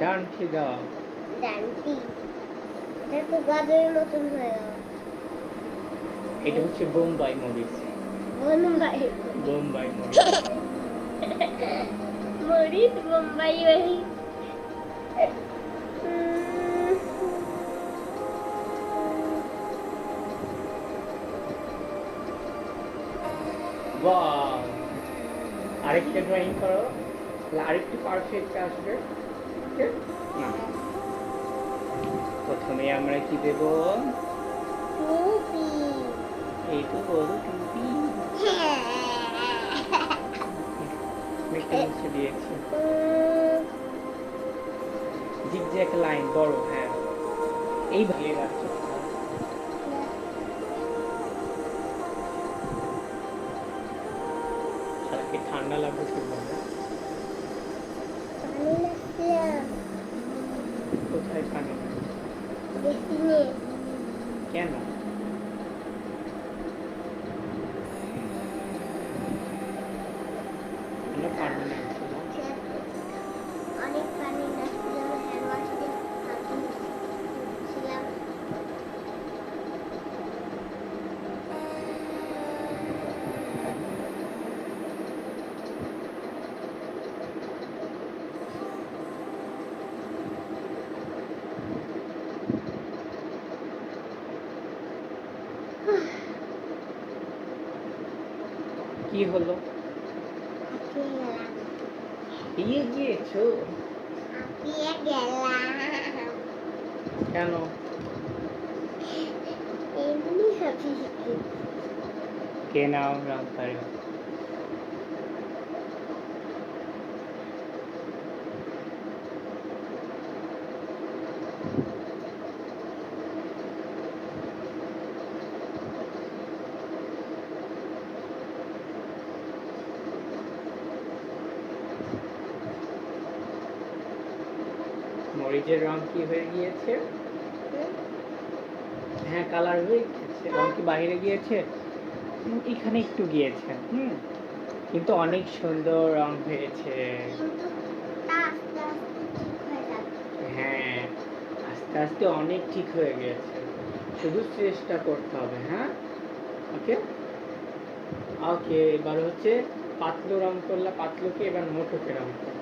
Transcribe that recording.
ডানটি দাও। ডানটি। এটা তো গাজরের মতন হয়ে গেল। এটা হচ্ছে বোম্বাই মরিচ। বোম্বাই। বোম্বাই মরিচ। মরিচ বোম্বাই মরিচ। আরেকটা ড্রয়িং করো। আরেকটু পারফেক্ট আসবে। ওকে না। প্রথমে আমরা কি দেব? এই তো বড় টুপি। দিয়েছি। জিগজ্যাগ লাইন বড় হ্যাঁ। এই ভাগে রাখছো ঠান্ডা লাগবে খুব ভালো কোথায় পানি বেশি নেই কেন কি হলো? দিয়ে গিয়েছো? কেন? হাঁপিয়ে কে নাও রাম মরিচের রং কি হয়ে গিয়েছে? হ্যাঁ কালার হয়ে গিয়েছে। রং কি বাইরে গিয়েছে? এখানে একটু গিয়েছে। কিন্তু অনেক সুন্দর রং হয়েছে। হয়ে হ্যাঁ আস্তে আস্তে অনেক ঠিক হয়ে গেছে শুধু চেষ্টা করতে হবে হ্যাঁ? ওকে ওকে এবার হচ্ছে পাতলু রং করলা, পাতলুকে এবার মোটোকে রং করো